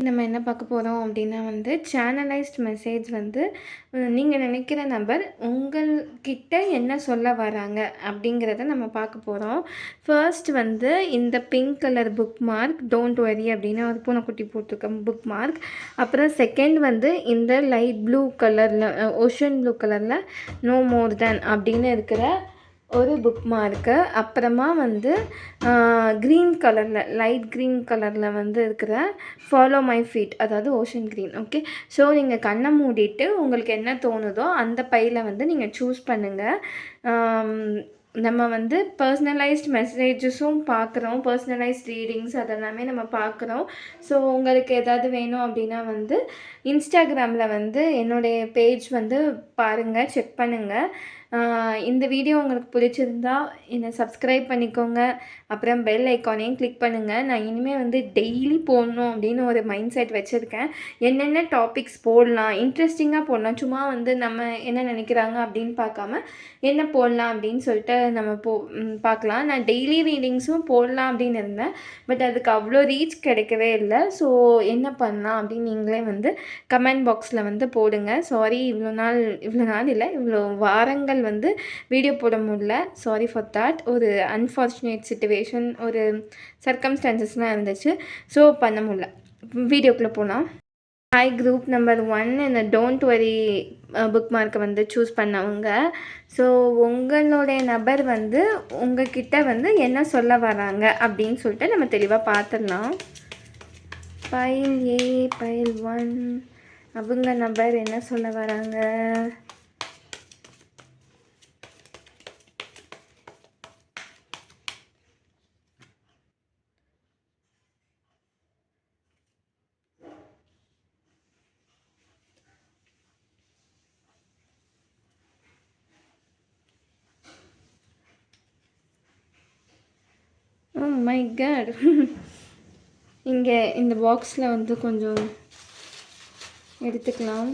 நம்ம என்ன பார்க்க போகிறோம் அப்படின்னா வந்து சேனலைஸ்ட் மெசேஜ் வந்து நீங்கள் நினைக்கிற நபர் உங்கள்கிட்ட என்ன சொல்ல வராங்க அப்படிங்கிறத நம்ம பார்க்க போகிறோம் ஃபர்ஸ்ட் வந்து இந்த pink colour bookmark don't worry அப்படின்னு ஒரு பூனைக்குட்டி போட்டிருக்க புக் மார்க் அப்புறம் செகண்ட் வந்து இந்த லைட் ப்ளூ கலரில் ஓஷன் ப்ளூ கலரில் நோ மோர் தேன் அப்படின்னு இருக்கிற ஒரு புக் மார்க்கு அப்புறமா வந்து க்ரீன் கலரில் லைட் க்ரீன் கலரில் வந்து இருக்கிற ஃபாலோ மை ஃபீட் அதாவது ஓஷன் க்ரீன் ஓகே ஸோ நீங்கள் கண்ணை மூடிட்டு உங்களுக்கு என்ன தோணுதோ அந்த பையில் வந்து நீங்கள் சூஸ் பண்ணுங்கள் நம்ம வந்து பர்சனலைஸ்ட் மெசேஜஸும் பார்க்குறோம் பர்சனலைஸ்ட் ரீடிங்ஸ் அதெல்லாமே நம்ம பார்க்குறோம் ஸோ உங்களுக்கு எதாவது வேணும் அப்படின்னா வந்து இன்ஸ்டாகிராமில் வந்து என்னுடைய பேஜ் வந்து பாருங்கள் செக் பண்ணுங்கள் இந்த வீடியோ உங்களுக்கு பிடிச்சிருந்தா என்னை சப்ஸ்கிரைப் பண்ணிக்கோங்க. அப்புறம் பெல் ஐக்கானையும் கிளிக் பண்ணுங்கள் நான் இனிமேல் வந்து டெய்லி போடணும் அப்படின்னு ஒரு மைண்ட் செட் வச்சுருக்கேன். என்னென்ன டாபிக்ஸ் போடலாம் இன்ட்ரெஸ்டிங்காக போடலாம் சும்மா வந்து நம்ம என்ன நினைக்கிறாங்க அப்படின்னு பார்க்காம என்ன போடலாம் அப்படின்னு சொல்லிட்டு நம்ம போ பார்க்கலாம். நான் டெய்லி ரீடிங்ஸும் போடலாம் அப்படின்னு இருந்தேன். பட் அதுக்கு அவ்வளோ ரீச் கிடைக்கவே இல்லை. ஸோ என்ன பண்ணலாம் அப்படின்னு நீங்களே வந்து கமெண்ட் பாக்ஸில் வந்து போடுங்க. சாரி இவ்வளோ நாள் இவ்வளோ நாள் இல்லை. இவ்வளோ வாரங்கள் வந்து வீடியோ போட முடியல. சாரி ஃபார் தேட் ஒரு அன்ஃபார்ச்சுனேட் சுச்சுவேஷன் ஒரு சர்க்கம்ஸ்டான்சஸ்லாம் இருந்துச்சு. ஸோ பண்ண முடியல. வீடியோக்குள்ளே போகலாம் ஹாய் குரூப் நம்பர் ஒன் இந்த டோன்ட் வரி புக் மார்க்கை வந்து சூஸ் பண்ணவங்க. ஸோ உங்களுடைய நபர் வந்து உங்ககிட்ட வந்து என்ன சொல்ல வராங்க அப்படின்னு சொல்லிட்டு நம்ம தெளிவாக பார்த்துடலாம் பைல் ஏ பைல் ஒன் அவங்க நபர் என்ன சொல்ல வராங்க? மை காட் இங்கே இந்த பாக்ஸில் வந்து கொஞ்சம் எடுத்துக்கலாம்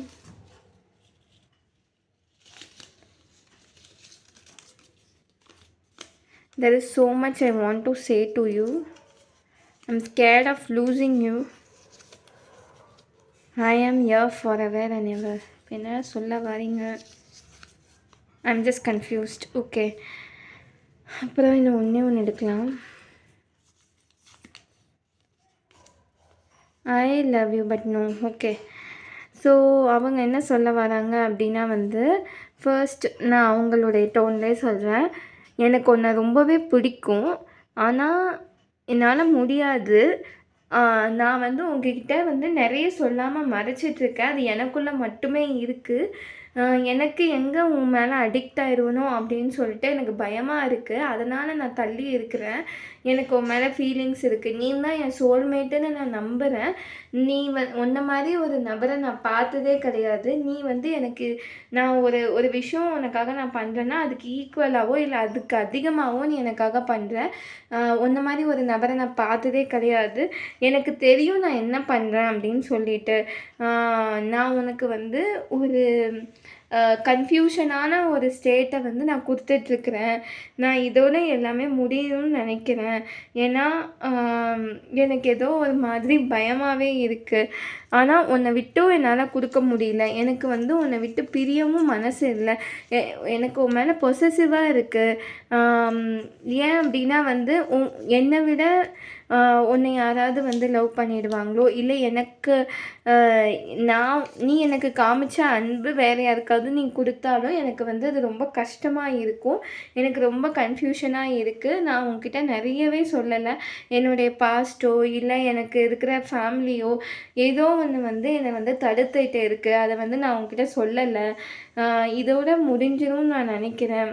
there is so much I want to say to you. I'm scared of losing you. I am here forever and ever. என்ன சொல்ல வரீங்க ஐம் ஜஸ்ட் கன்ஃபியூஸ்ட் ஓகே அப்புறம் இன்னும் ஒன்றே ஒன்று எடுக்கலாம் I love you but no okay so அவங்க என்ன சொல்ல வராங்க அப்படின்னா வந்து ஃபர்ஸ்ட் நான் அவங்களுடைய டோன்லேயே சொல்கிறேன் எனக்கு ஒன்றை ரொம்பவே பிடிக்கும். ஆனால் என்னால் முடியாது. நான் வந்து உங்ககிட்ட வந்து நிறைய சொல்லாமல் மறைச்சிட்ருக்கேன் அது எனக்குள்ளே மட்டுமே இருக்குது எனக்கு எங்கே உன் மேலே அடிக்ட் ஆயிடுவனோ அப்படின்னு சொல்லிட்டு எனக்கு பயமாக இருக்குது அதனால் நான் தள்ளி இருக்கிறேன். எனக்கு உன் மேலே ஃபீலிங்ஸ் இருக்குது நீ தான் என் சோல்மேட்டுன்னு நான் நம்புகிறேன் நீ வ உன்ன மாதிரி ஒரு நபரை நான் பார்த்ததே கிடையாது. நீ வந்து எனக்கு நான் ஒரு ஒரு விஷயம் உனக்காக நான் பண்ணுறேன்னா அதுக்கு ஈக்குவலாகவோ இல்லை அதுக்கு அதிகமாகவோ நீ எனக்காக பண்ணுற உன்ன மாதிரி ஒரு நபரை நான் பார்த்ததே கிடையாது. எனக்கு தெரியும் நான் என்ன பண்ணுறேன் அப்படின்னு சொல்லிட்டு. நான் உனக்கு வந்து ஒரு கன்ஃபியூஷனான ஒரு ஸ்டேட்டை வந்து நான் கொடுத்துட்ருக்குறேன். நான் இதோட எல்லாமே முடியணும்னு நினைக்கிறேன். ஏன்னா எனக்கு ஏதோ ஒரு மாதிரி பயமாகவே இருக்குது ஆனால் உன்னை விட்டும் என்னால் கொடுக்க முடியல. எனக்கு வந்து உன்னை விட்டு பிரியவும் மனசு இல்லை. எனக்கு உன் மேலே பொசசிவாக இருக்குது ஏன் அப்படின்னா வந்து உன் என்னை விட உன்னை யாராவது வந்து லவ் பண்ணிடுவாங்களோ? இல்லை எனக்கு நான் நீ எனக்கு காமிச்ச அன்பு வேறு யாருக்காவது நீ கொடுத்தாலும் எனக்கு வந்து அது ரொம்ப கஷ்டமாக இருக்கும். எனக்கு ரொம்ப கன்ஃபியூஷனாக இருக்குது நான் உங்ககிட்ட நிறையவே சொல்லலை. என்னுடைய பாஸ்ட்டோ இல்லை எனக்கு இருக்கிற ஃபேமிலியோ ஏதோ ஒன்று வந்து என்னை வந்து தடுத்துட்டு இருக்குது அதை வந்து நான் உங்ககிட்ட சொல்லலை. இதோட முடிஞ்சிடும்னு நான் நினைக்கிறேன்.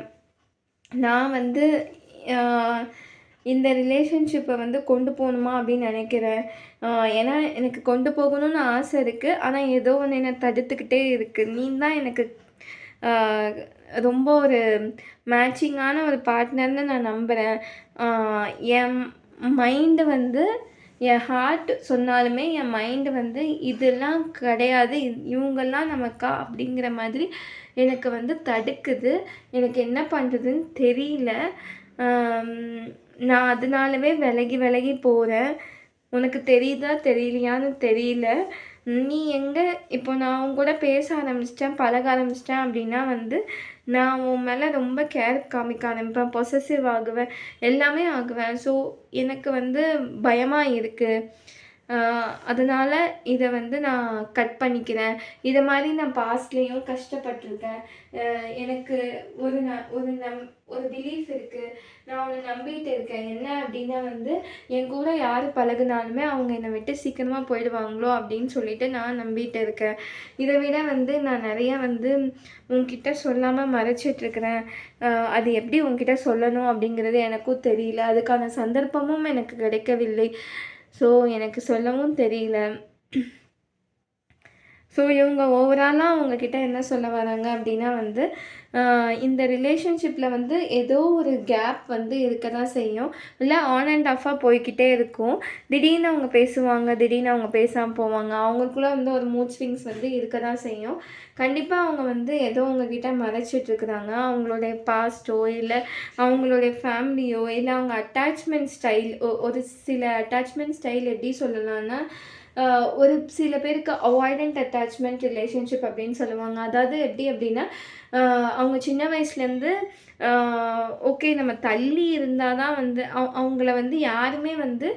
நான் வந்து இந்த ரிலேஷன்ஷிப்பை வந்து கொண்டு போகணுமா அப்படின்னு நினைக்கிறேன். ஏன்னா எனக்கு கொண்டு போகணும்னு ஆசை இருக்குது ஆனால் ஏதோ ஒன்று என்னை தடுத்துக்கிட்டே இருக்குது நீ தான் எனக்கு ரொம்ப ஒரு மேட்சிங்கான ஒரு பார்ட்னர்னு நான் நம்புகிறேன் என் மைண்டு வந்து என் ஹார்ட் சொன்னாலுமே என் மைண்டு வந்து இதெல்லாம் கிடையாது. இவங்கெல்லாம் நமக்கா? அப்படிங்கிற மாதிரி எனக்கு வந்து தடுக்குது. எனக்கு என்ன பண்ணுறதுன்னு தெரியல. நான் அதனாலவே விலகி விலகி போகிறேன் உனக்கு தெரியுதா தெரியலையான்னு தெரியல. நீ எங்கே இப்போ நான் உன் கூட பேச ஆரம்பிச்சிட்டேன் பழக ஆரம்பிச்சிட்டேன் அப்படின்னா வந்து நான் உன் மேலே ரொம்ப கேர் காமிக்க ஆரம்பிப்பேன் பொசசிவ் ஆகுவேன் எல்லாமே ஆகுவேன். ஸோ எனக்கு வந்து பயமாக இருக்குது அதனால் இதை வந்து நான் கட் பண்ணிக்கிறேன். இதை மாதிரி நான் பாஸ்ட்லேயும் கஷ்டப்பட்டிருக்கேன். எனக்கு ஒரு ந ஒரு நம் ஒரு பிலீஃப் இருக்குது நான் அவனை நம்பிட்டு இருக்கேன். என்ன அப்படின்னா வந்து என் கூட யார் பழகுனாலுமே அவங்க என்னை விட்டு சீக்கிரமாக போயிடுவாங்களோ அப்படின்னு சொல்லிட்டு நான் நம்பிட்டு இருக்கேன். இதை விட வந்து நான் நிறையா வந்து உங்ககிட்ட சொல்லாமல் மறைச்சிட்ருக்கிறேன் அது எப்படி உங்ககிட்ட சொல்லணும் அப்படிங்கிறது எனக்கும் தெரியல. அதுக்கான சந்தர்ப்பமும் எனக்கு கிடைக்கவில்லை. ஸோ எனக்கு சொல்லவும் தெரியல ஸோ இவங்க ஓவராலாக அவங்கக்கிட்ட என்ன சொல்ல வராங்க அப்படின்னா வந்து இந்த ரிலேஷன்ஷிப்பில் வந்து ஏதோ ஒரு கேப் வந்து இருக்க தான் செய்யும். இல்லை ஆன் அண்ட் ஆஃபாக போய்கிட்டே இருக்கும். திடீர்னு அவங்க பேசுவாங்க திடீர்னு அவங்க பேசாமல் போவாங்க. அவங்களுக்குள்ள வந்து ஒரு மூட் ஸ்விங்ஸ் வந்து இருக்க தான் செய்யும். கண்டிப்பாக அவங்க வந்து ஏதோ உங்ககிட்ட மறைச்சிட்ருக்குறாங்க அவங்களுடைய பாஸ்ட்டோ இல்லை அவங்களுடைய ஃபேமிலியோ இல்லை அவங்க அட்டாச்மெண்ட் ஸ்டைல் ஒரு சில அட்டாச்மெண்ட் ஸ்டைல் எப்படி சொல்லலாம்னா ஒரு சில பேருக்கு அவாய்டண்ட் அட்டாச்மெண்ட் ரிலேஷன்ஷிப் அப்படின்னு சொல்லுவாங்க. அதாவது எப்படி அப்படின்னா அவங்க சின்ன வயசுலேருந்து ஓகே நம்ம தள்ளி இருந்தால் தான் வந்து அவங்கள வந்து யாருமே வந்து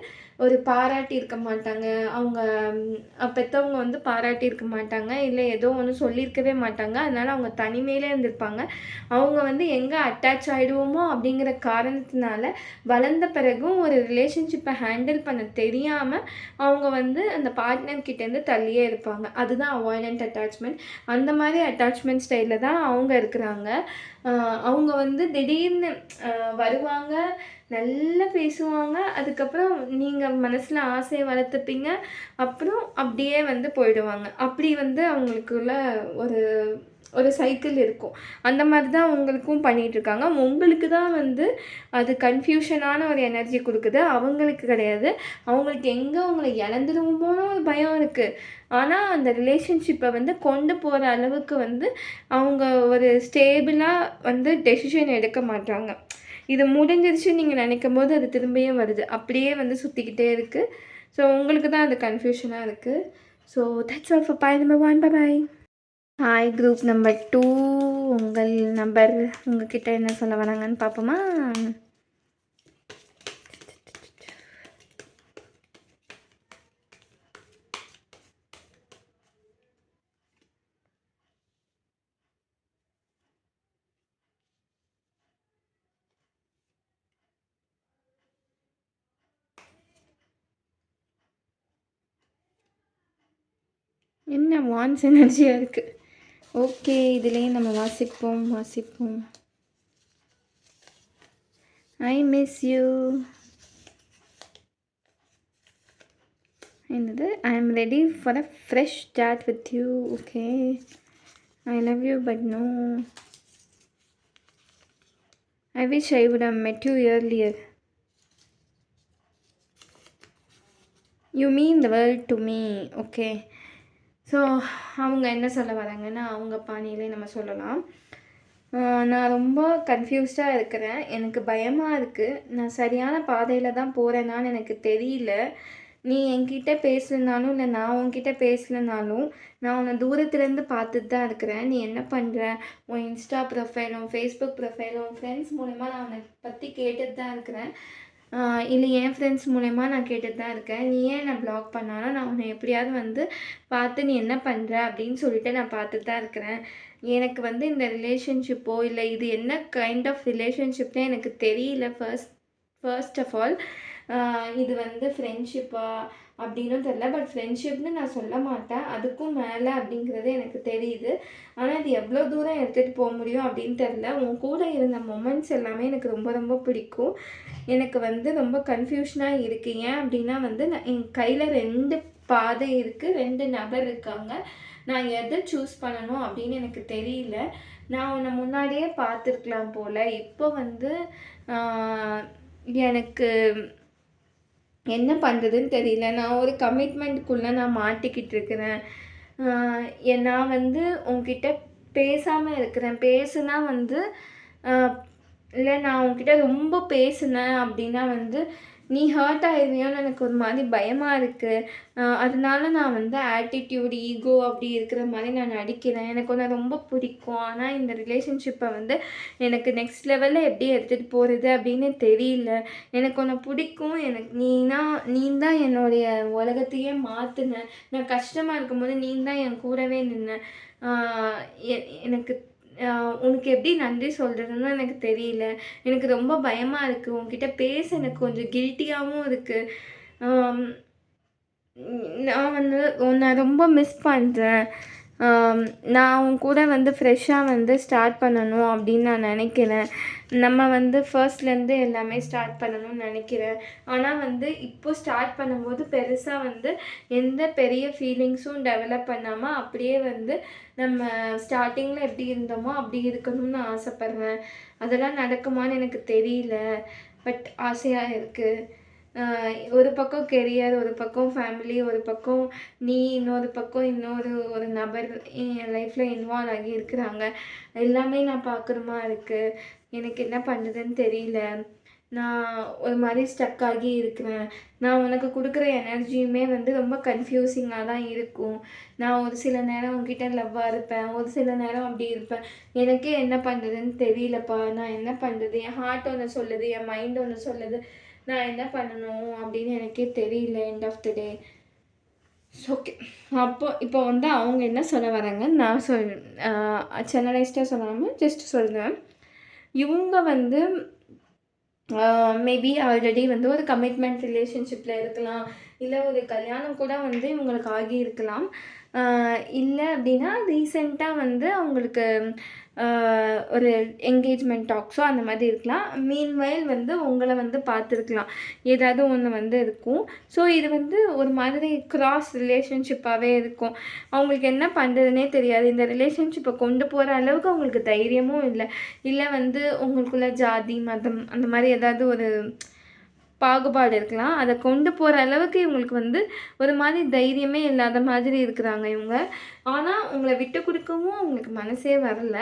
ஒரு பாராட்டி இருக்க மாட்டாங்க. அவங்க பெற்றவங்க வந்து பாராட்டி இருக்க மாட்டாங்க. இல்லை ஏதோ ஒன்று சொல்லியிருக்கவே மாட்டாங்க. அதனால் அவங்க தனிமையிலே இருந்திருப்பாங்க. அவங்க வந்து எங்கே அட்டாச் ஆகிடுவோமோ அப்படிங்கிற காரணத்தினால வளர்ந்த பிறகும் ஒரு ரிலேஷன்ஷிப்பை ஹேண்டில் பண்ண தெரியாமல் அவங்க வந்து அந்த பார்ட்னர் கிட்டேருந்து தள்ளியே இருப்பாங்க. அதுதான் அவாய்டன்ட் அட்டாச்மெண்ட் அந்த மாதிரி அட்டாச்மெண்ட் ஸ்டைலில் தான் அவங்க இருக்கிறாங்க. அவங்க வந்து திடீர்னு வருவாங்க நல்லா பேசுவாங்க அதுக்கப்புறம் நீங்கள் மனசில் ஆசையை வளர்த்துப்பீங்க அப்புறம் அப்படியே வந்து போயிடுவாங்க. அப்படி வந்து அவங்களுக்குள்ள ஒரு ஒரு சைக்கிள் இருக்கும். அந்த மாதிரி தான் அவங்களுக்கும் பண்ணிகிட்ருக்காங்க உங்களுக்கு தான் வந்து அது கன்ஃபியூஷனான ஒரு எனர்ஜி கொடுக்குது. அவங்களுக்கு கிடையாது. அவங்களுக்கு எங்கே அவங்கள இழந்துருவோமோன்னு ஒரு பயம் இருக்குது ஆனால் அந்த ரிலேஷன்ஷிப்பை வந்து கொண்டு போகிற அளவுக்கு வந்து அவங்க ஒரு ஸ்டேபிளாக வந்து டெசிஷன் எடுக்க மாட்டாங்க இது முடிஞ்சிருச்சு நீங்கள் நினைக்கும் போது அது திரும்பியும் வருது. அப்படியே வந்து சுற்றிக்கிட்டே இருக்குது ஸோ உங்களுக்கு தான் அது கன்ஃபியூஷனாக இருக்குது so that's all for boy number one bye hi group number two உங்கள் நம்பர் உங்ககிட்ட என்ன சொல்ல வராங்கன்னு பார்ப்போமா? என்ன வான்ஸ் எனர்ஜியாக இருக்குது ஓகே இதுலேயும் நம்ம வாசிப்போம் வாசிப்போம். ஐ மிஸ் யூ என்னது? I am ready for a fresh start with you okay I love you but no I wish I would have met you earlier you mean the world to me okay so அவங்க என்ன சொல்ல வராங்கன்னு அவங்க பாணியிலே நம்ம சொல்லலாம். நான் ரொம்ப கன்ஃபியூஸ்டாக இருக்கிறேன். எனக்கு பயமாக இருக்குது நான் சரியான பாதையில் தான் போகிறேனான்னு எனக்கு தெரியல. நீ என்கிட்ட பேசலனாலும் இல்லை நான் உன்கிட்ட பேசலனாலும் நான் உன்னை தூரத்துலேருந்து பார்த்துட்டு தான் இருக்கிறேன். நீ என்ன பண்ணுற உன் இன்ஸ்டா ப்ரொஃபைலும் ஃபேஸ்புக் ப்ரொஃபைலும் ஃப்ரெண்ட்ஸ் மூலிமா நான் உன்னை பற்றி கேட்டுட்டு தான் இருக்கிறேன். இல்லை என் ஃப்ரெண்ட்ஸ் மூலயமா நான் கேட்டுட்டு தான் இருக்கேன். நீ ஏன் நான் ப்ளாக் பண்ணாலும் நான் உன்னை எப்படியாவது வந்து பார்த்து நீ என்ன பண்ணுற அப்படின்னு சொல்லிட்டு நான் பார்த்துட்டு தான் இருக்கிறேன். எனக்கு வந்து இந்த ரிலேஷன்ஷிப்போ இல்லை இது என்ன கைண்ட் ஆஃப் ரிலேஷன்ஷிப்னே எனக்கு தெரியல ஃபர்ஸ்ட் ஃபர்ஸ்ட் ஆஃப் ஆல் இது வந்து ஃப்ரெண்ட்ஷிப்பா அப்படின்னும் தெரில பட் ஃப்ரெண்ட்ஷிப்னு நான் சொல்ல மாட்டேன். அதுக்கும் மேலே அப்படிங்கிறது எனக்கு தெரியுது. ஆனால் இது எவ்வளோ தூரம் எடுத்துகிட்டு போக முடியும் அப்படின்னு தெரில உன் கூட இருந்த மொமெண்ட்ஸ் எல்லாமே எனக்கு ரொம்ப ரொம்ப பிடிக்கும். எனக்கு வந்து ரொம்ப கன்ஃபியூஷனாக இருக்குது ஏன் அப்படின்னா வந்து நான் என் கையில் ரெண்டு பாதை இருக்குது ரெண்டு நபர் இருக்காங்க. நான் எதை சூஸ் பண்ணணும் அப்படின்னு எனக்கு தெரியல. நான் உன்னை முன்னாடியே பார்த்துருக்கலாம் போல். இப்போ வந்து எனக்கு என்ன பண்ணுறதுன்னு தெரியல. நான் ஒரு கமிட்மெண்ட்டுக்குள்ளே நான் மாட்டிக்கிட்டு இருக்கிறேன். நான் வந்து உங்ககிட்ட பேசாமல் இருக்கிறேன். பேசுனா வந்து இல்லை நான் உங்ககிட்ட ரொம்ப பேசினேன் அப்படின்னா வந்து நீ ஹர்ட் ஆயிடுவியோன்னு எனக்கு ஒரு மாதிரி பயமாக இருக்குது அதனால நான் வந்து ஆட்டிடியூட் ஈகோ அப்படி இருக்கிற மாதிரி நான் நடிக்கிறேன். எனக்கு ஒன்று ரொம்ப பிடிக்கும். ஆனால் இந்த ரிலேஷன்ஷிப்பை வந்து எனக்கு நெக்ஸ்ட் லெவலில் எப்படி எடுத்துகிட்டு போகிறது அப்படின்னு தெரியல. எனக்கு ஒன்று பிடிக்கும். எனக்கு நீனா நீ தான் என்னுடைய உலகத்தையே மாற்றின நான் கஷ்டமாக இருக்கும்போது நீ தான் என் கூடவே நின்ன. எனக்கு உனக்கு எப்படி நன்றி சொல்கிறதுன்னு எனக்கு தெரியல. எனக்கு ரொம்ப பயமாக இருக்குது உன்கிட்ட பேச எனக்கு கொஞ்சம் கில்ட்டியாகவும் இருக்குது நான் வந்து உன்னை ரொம்ப மிஸ் பண்ணுறேன் நான் உன் கூட வந்து ஃப்ரெஷ்ஷாக வந்து ஸ்டார்ட் பண்ணணும் அப்படின்னு நான் நினைக்கிறேன். நம்ம வந்து ஃபர்ஸ்ட்லேருந்து எல்லாமே ஸ்டார்ட் பண்ணணும்னு நினைக்கிறேன். ஆனால் வந்து இப்போ ஸ்டார்ட் பண்ணும்போது பெருசாக வந்து எந்த பெரிய ஃபீலிங்ஸும் டெவலப் பண்ணாமல் அப்படியே வந்து நம்ம ஸ்டார்டிங்கில் எப்படி இருந்தோமோ அப்படி இருக்கணும்னு ஆசைப்பட்றேன். அதெல்லாம் நடக்குமான்னு எனக்கு தெரியல. பட் ஆசையாக இருக்குது ஒரு பக்கம் கெரியர் ஒரு பக்கம் ஃபேமிலி ஒரு பக்கம் நீ இன்னொரு பக்கம் இன்னொரு ஒரு நபர் என் லைஃப்பில் இன்வால்வ் ஆகி இருக்கிறாங்க. எல்லாமே நான் பார்க்குற இருக்குது எனக்கு என்ன பண்ணுதுன்னு தெரியல. நான் ஒரு மாதிரி ஸ்டக் ஆகி இருக்கிறேன். நான் உனக்கு கொடுக்குற எனர்ஜியுமே வந்து ரொம்ப கன்ஃப்யூசிங்காக தான் இருக்கும். நான் ஒரு சில நேரம் உங்ககிட்ட லவ்வாக இருப்பேன். ஒரு சில நேரம் அப்படி இருப்பேன். எனக்கே என்ன பண்ணுறதுன்னு தெரியலப்பா. நான் என்ன பண்ணுறது என் ஹார்ட் ஒன்று சொல்லுது என் மைண்ட் ஒன்று சொல்லுது. நான் என்ன பண்ணணும் அப்படின்னு எனக்கே தெரியல end of the day okay அப்போ இப்போ வந்து அவங்க என்ன சொல்ல வராங்க நான் சொல் சென்னலைஸ்டாக சொல்லாமல் ஜஸ்ட் சொல்கிறேன் இவங்க வந்து மேபி ஆல்ரெடி வந்து ஒரு கமிட்மெண்ட் ரிலேஷன்ஷிப்பில் இருக்கலாம். இல்லை ஒரு கல்யாணம் கூட வந்து இவங்களுக்கு ஆகி இருக்கலாம் இல்லை அப்படின்னா ரீசெண்டாக வந்து அவங்களுக்கு ஒரு என்கேஜ்மெண்ட் டாக்ஸோ அந்த மாதிரி இருக்கலாம். மீன்வயல் வந்து உங்களை வந்து பார்த்துருக்கலாம். ஏதாவது ஒன்று வந்து இருக்கும். ஸோ இது வந்து ஒரு மாதிரி க்ராஸ் ரிலேஷன்ஷிப்பாகவே இருக்கும். அவங்களுக்கு என்ன பண்ணுறதுனே தெரியாது. இந்த ரிலேஷன்ஷிப்பை கொண்டு போகிற அளவுக்கு அவங்களுக்கு தைரியமும் இல்லை. இல்லை வந்து உங்களுக்குள்ள ஜாதி மதம் அந்த மாதிரி ஏதாவது ஒரு பாகுபாடு இருக்கலாம். அதை கொண்டு போகிற அளவுக்கு இவங்களுக்கு வந்து ஒரு மாதிரி தைரியமே இல்லாத மாதிரி இருக்கிறாங்க இவங்க. ஆனால் உங்களை விட்டு கொடுக்கவும் அவங்களுக்கு மனசே வரல.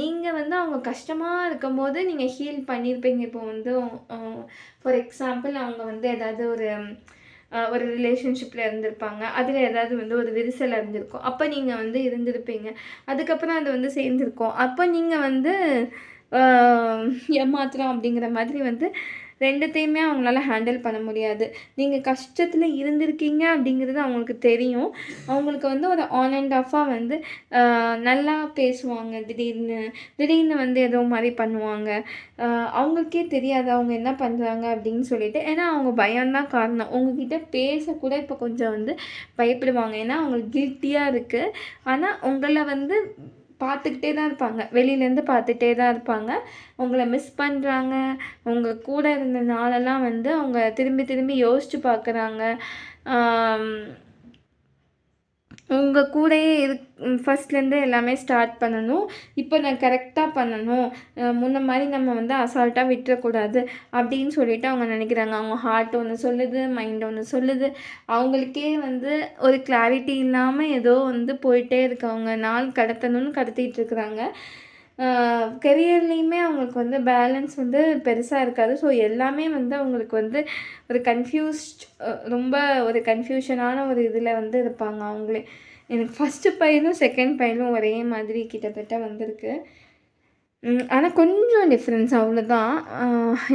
நீங்கள் வந்து அவங்க கஷ்டமாக இருக்கும்போது நீங்கள் ஹீல் பண்ணியிருப்பீங்க இப்போ வந்து ஃபார் எக்ஸாம்பிள் அவங்க வந்து ஏதாவது ஒரு ஒரு ரிலேஷன்ஷிப்பில் இருந்திருப்பாங்க. அதில் ஏதாவது வந்து ஒரு விரிசல் இருந்திருக்கும் அப்போ நீங்கள் வந்து இருந்திருப்பீங்க. அதுக்கப்புறம் அது வந்து சேர்ந்துருக்கும். அப்போ நீங்கள் வந்து ஏமாத்துகிறோம் அப்படிங்கிற மாதிரி வந்து ரெண்டுத்தையுமே அவங்களால ஹேண்டில் பண்ண முடியாது. நீங்கள் கஷ்டத்தில் இருந்திருக்கீங்க அப்படிங்கிறது அவங்களுக்கு தெரியும். அவங்களுக்கு வந்து ஒரு ஆன் அண்ட் ஆஃபாக வந்து நல்லா பேசுவாங்க. திடீர்னு திடீர்னு வந்து ஏதோ மாதிரி பண்ணுவாங்க. அவங்களுக்கே தெரியாது அவங்க என்ன பண்ணுறாங்க அப்படின்னு சொல்லிட்டு. ஏன்னா அவங்க பயம்தான் காரணம். உங்ககிட்ட பேசக்கூட இப்போ கொஞ்சம் வந்து பயப்படுவாங்க. ஏன்னா அவங்களுக்கு கில்ட்டியாக இருக்குது ஆனால் உங்களை வந்து பார்த்துக்கிட்டே தான் இருப்பாங்க. வெளியிலேருந்து பார்த்துட்டே தான் இருப்பாங்க. உங்களை மிஸ் பண்ணுறாங்க உங்கள் கூட இருந்த நாளெல்லாம் வந்து அவங்க திரும்பி திரும்பி யோசித்து பார்க்குறாங்க. உங்கள் கூடயே இரு ஃபஸ்ட்லேருந்து எல்லாமே ஸ்டார்ட் பண்ணணும். இப்போ நான் கரெக்டாக பண்ணணும். முன்ன மாதிரி நம்ம வந்து அசால்ட்டாக விட்டுறக்கூடாது அப்படின்னு சொல்லிட்டு அவங்க நினைக்கிறாங்க. அவங்க ஹார்ட் ஒன்று சொல்லுது மைண்ட் ஒன்று சொல்லுது. அவங்களுக்கே வந்து ஒரு கிளாரிட்டி இல்லாமல் ஏதோ வந்து போயிட்டே இருக்காங்க. நாள் கடத்தணும்னு கடத்திட்டு இருக்கிறாங்க. கெரியர்லேயுமே அவங்களுக்கு வந்து பேலன்ஸ் வந்து பெருசாக இருக்காது. ஸோ எல்லாமே வந்து அவங்களுக்கு வந்து ஒரு கன்ஃப்யூஸ்ட் ரொம்ப ஒரு கன்ஃப்யூஷனான ஒரு இதில் வந்து இருப்பாங்க அவங்களே. எனக்கு ஃபஸ்ட்டு பையனும் செகண்ட் பையனும் ஒரே மாதிரி கிட்டத்தட்ட வந்திருக்கு. ஆனால் கொஞ்சம் டிஃப்ரென்ஸ் அவ்வளோதான்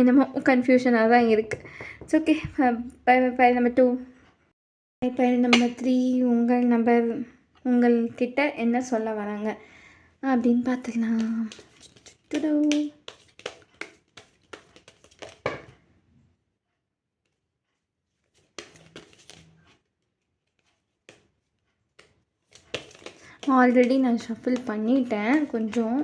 என்னமோ கன்ஃபியூஷனாக தான் இருக்குது it's okay bye number two bye number three உங்கள் நம்பர் உங்கள்கிட்ட என்ன சொல்ல வராங்க? அப்படின்னு பார்த்துக்கலாம். ஆல்ரெடி நான் ஷஃபில் பண்ணிட்டேன். கொஞ்சம்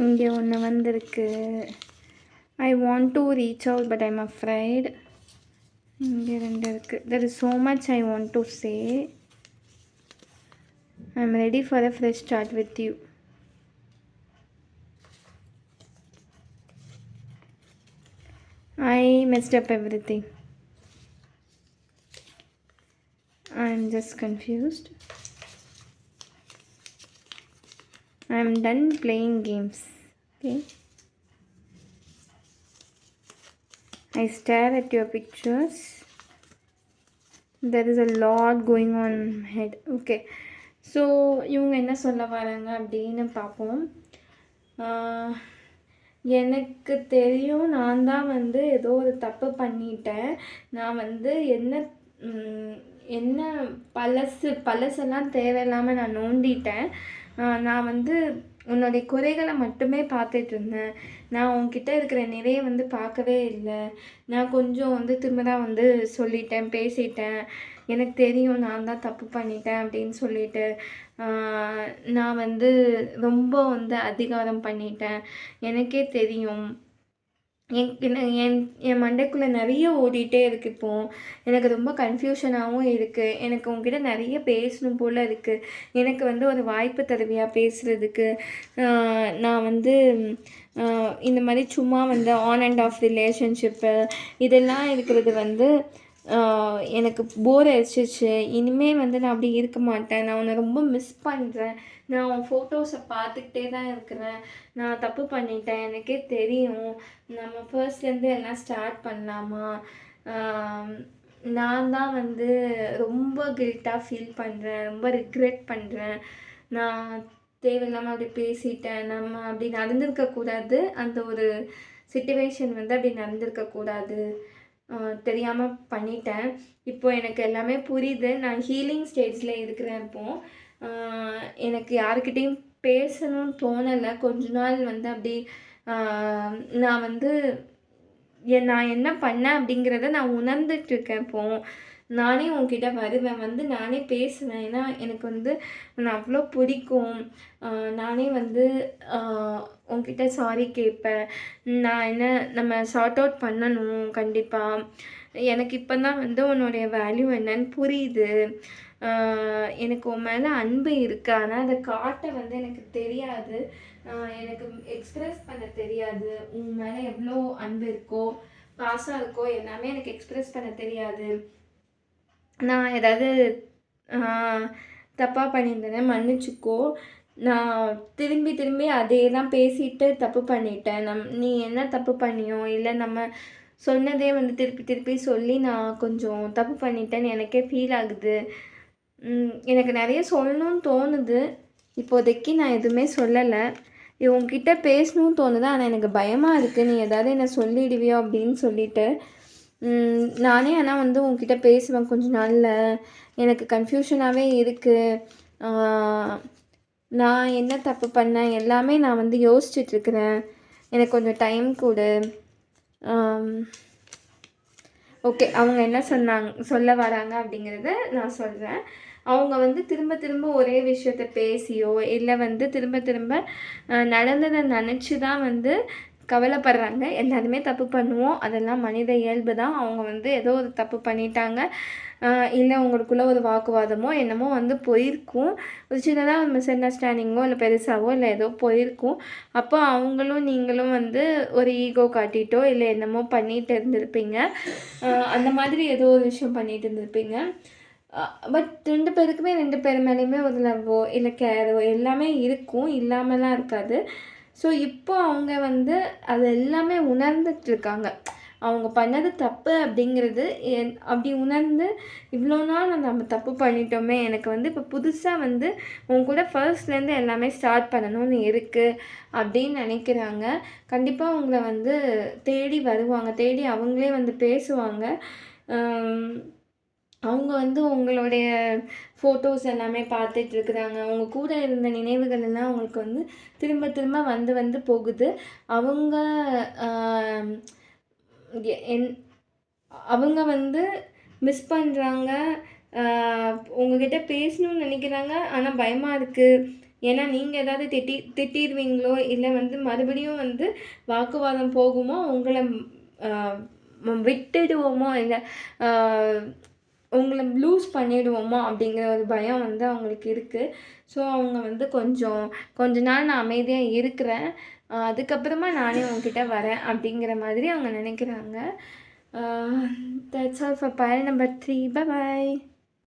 இங்கே ஒன்று வந்திருக்கு I want to reach out but I'm afraid இங்கே ரெண்டு இருக்குது there is so much I want to say I am ready for a fresh start with you I messed up everything. I'm just confused. I'm done playing games. Okay. I stare at your pictures. There is a lot going on head okay head. Okay. So இவங்க என்ன சொல்ல வராங்க அப்படின்னு பார்ப்போம் எனக்கு தெரியும் நான் தான் வந்து ஏதோ ஒரு தப்பு பண்ணிட்டேன் நான் வந்து என்ன என்ன பழசு பழசெல்லாம் தேவையில்லாமல் நான் நோண்டிட்டேன் நான் வந்து உன்னுடைய குறைகளை மட்டுமே பார்த்துட்டு இருந்தேன் நான் உன்கிட்ட இருக்கிற நிறைய வந்து பார்க்கவே இல்லை. நான் கொஞ்சம் வந்து திமிரா வந்து சொல்லிட்டேன் பேசிட்டேன். எனக்கு தெரியும் நான் தான் தப்பு பண்ணிட்டேன் அப்படின்னு சொல்லிட்டு. நான் வந்து ரொம்ப வந்து அதிகாரம் பண்ணிட்டேன். எனக்கே தெரியும். என் என்ன- என் என் மண்டைக்குள்ளே நிறைய ஓடிட்டே இருக்குது இப்போது எனக்கு ரொம்ப கன்ஃபியூஷனாகவும் இருக்குது எனக்கு உங்ககிட்ட நிறைய பேசணும் போல் இருக்குது எனக்கு வந்து ஒரு வாய்ப்பு தருவியா பேசுகிறதுக்கு நான் வந்து இந்த மாதிரி சும்மா வந்து ஆன் அண்ட் ஆஃப் ரிலேஷன்ஷிப்பு இதெல்லாம் இருக்கிறது வந்து எனக்கு போர் அடிச்சிச்சு இனிமேல் வந்து நான் அப்படி இருக்க மாட்டேன். நான் உன்னை ரொம்ப மிஸ் பண்ணுறேன் நான் உன் ஃபோட்டோஸை பார்த்துக்கிட்டே தான் இருக்கிறேன். நான் தப்பு பண்ணிட்டேன். எனக்கே தெரியும். நம்ம ஃபர்ஸ்ட்லேருந்து எல்லாம் ஸ்டார்ட் பண்ணலாமா? நான் தான் வந்து ரொம்ப கில்ட்டாக ஃபீல் பண்ணுறேன் ரொம்ப ரிக்ரெட் பண்ணுறேன் நான் தேவையில்லாமல் அப்படி பேசிட்டேன். நம்ம அப்படி நடந்திருக்கக்கூடாது. அந்த ஒரு சுச்சுவேஷன் வந்து அப்படி நடந்திருக்கக்கூடாது. தெரியாமல் பண்ணிட்டேன். இப்போது எனக்கு எல்லாமே புரியுது. நான் ஹீலிங் ஸ்டேஜில் இருக்கிறேன் இப்போது எனக்கு யாருக்கிட்டேயும் பேசணும்னு தோணலை. கொஞ்ச நாள் வந்து அப்படி நான் வந்து நான் என்ன பண்ணேன் அப்படிங்கிறத நான் உணர்ந்துட்டு இருக்கேன் இப்போது நானே உங்ககிட்ட வருவேன். வந்து நானே பேசுவேன். ஏன்னா எனக்கு வந்து நான் அவ்வளோ பிடிக்கும். நானே வந்து உங்ககிட்ட சாரி கேட்பேன். நான் என்ன நம்ம ஷார்ட் அவுட் பண்ணணும் கண்டிப்பாக எனக்கு இப்போ தான் வந்து உன்னுடைய வேல்யூ என்னன்னு புரியுது. எனக்கு உன் மேலே அன்பு இருக்குது ஆனால் அதை காட்ட வந்து எனக்கு தெரியாது. எனக்கு எக்ஸ்ப்ரெஸ் பண்ண தெரியாது. உன் மேலே எவ்வளோ அன்பு இருக்கோ பாசம் இருக்கோ எல்லாமே எனக்கு எக்ஸ்ப்ரெஸ் பண்ண தெரியாது. நான் ஏதாவது தப்பாக பண்ணியிருந்தேன்னா மன்னிச்சுக்கோ. நான் திரும்பி திரும்பி அதே தான் பேசிட்டு தப்பு பண்ணிட்டேன். நம் நீ என்ன தப்பு பண்ணியோ இல்லை நம்ம சொன்னதே வந்து திருப்பி திருப்பி சொல்லி நான் கொஞ்சம் தப்பு பண்ணிட்டேன்னு எனக்கே ஃபீல் ஆகுது. எனக்கு நிறைய சொல்லணும்னு தோணுது. இப்போதைக்கு நான் எதுவுமே சொல்லலை. உங்ககிட்ட பேசணும்னு தோணுது ஆனால் எனக்கு பயமாக இருக்குது நீ ஏதாவது என்னை சொல்லிடுவியோ அப்படின்னு சொல்லிட்டு. நானே ஆனால் வந்து உங்ககிட்ட பேசுவேன் கொஞ்ச நாளில். எனக்கு கன்ஃபியூஷனாகவே இருக்குது நான் என்ன தப்பு பண்ணேன்? எல்லாமே நான் வந்து யோசிச்சுட்டு இருக்கிறேன் எனக்கு கொஞ்சம் டைம் கொடு. ஓகே அவங்க என்ன சொன்னாங்க சொல்ல வராங்க அப்படிங்கிறத நான் சொல்கிறேன் அவங்க வந்து திரும்ப திரும்ப ஒரே விஷயத்த பேசியோ இல்லை வந்து திரும்ப திரும்ப நடந்ததை நினச்சி தான் வந்து கவலைப்படுறாங்க. எல்லாருமே தப்பு பண்ணுவோம். அதெல்லாம் மனித இயல்பு தான். அவங்க வந்து ஏதோ ஒரு தப்பு பண்ணிட்டாங்க. இல்லை அவங்களுக்குள்ள ஒரு வாக்குவாதமோ என்னமோ வந்து போயிருக்கும். ஒரு சின்னதாக ஒரு மிஸ் அண்டர்ஸ்டாண்டிங்கோ இல்லை பெருசாகவோ இல்லை ஏதோ போயிருக்கும். அப்போ அவங்களும் நீங்களும் வந்து ஒரு ஈகோ காட்டிட்டோ இல்லை என்னமோ பண்ணிட்டு இருந்திருப்பீங்க. அந்த மாதிரி ஏதோ ஒரு விஷயம் பண்ணிட்டு இருந்திருப்பீங்க. பட் ரெண்டு பேருக்குமே ரெண்டு பேர் மேலேயுமே ஒரு லவ்வோ இல்லை கேரோ எல்லாமே இருக்கும். இல்லாமலாம் இருக்காது. ஸோ இப்போ அவங்க வந்து அது எல்லாமே உணர்ந்துட்டு இருக்காங்க அவங்க பண்ணது தப்பு அப்படிங்கிறது என்- அப்படி உணர்ந்து இவ்வளோ நாள் நம்ம தப்பு பண்ணிட்டோமே எனக்கு வந்து இப்போ புதுசாக வந்து உங்க கூட ஃபர்ஸ்ட்லேருந்து எல்லாமே ஸ்டார்ட் பண்ணணும்னு இருக்குது அப்படின்னு நினைக்கிறாங்க. கண்டிப்பாக அவங்கள வந்து தேடி வருவாங்க தேடி அவங்களே வந்து பேசுவாங்க. அவங்க வந்து உங்களுடைய ஃபோட்டோஸ் எல்லாமே பார்த்துட்டு இருக்கிறாங்க. அவங்க கூட இருந்த நினைவுகள் எல்லாம் அவங்களுக்கு வந்து திரும்ப திரும்ப வந்து வந்து போகுது. அவங்க என் அவங்க வந்து மிஸ் பண்ணுறாங்க உங்ககிட்ட பேசணும்னு நினைக்கிறாங்க. ஆனால் பயமாக இருக்குது ஏன்னா நீங்கள் ஏதாவது திட்டி திட்டிடுவீங்களோ இல்லை வந்து மறுபடியும் வந்து வாக்குவாதம் போகுமோ உங்களை விட்டுடுவோமோ இல்லை உங்களை லூஸ் பண்ணிடுவோமோ அப்படிங்கிற ஒரு பயம் வந்து அவங்களுக்கு இருக்குது ஸோ அவங்க வந்து கொஞ்சம் கொஞ்ச நாள் நான் அமைதியாக இருக்கிறேன். அதுக்கப்புறமா நானே உங்ககிட்ட வரேன் அப்படிங்கிற மாதிரி அவங்க நினைக்கிறாங்க. தட்ஸ் ஆல் ஃபார் பயல் நம்பர் த்ரீ பாய்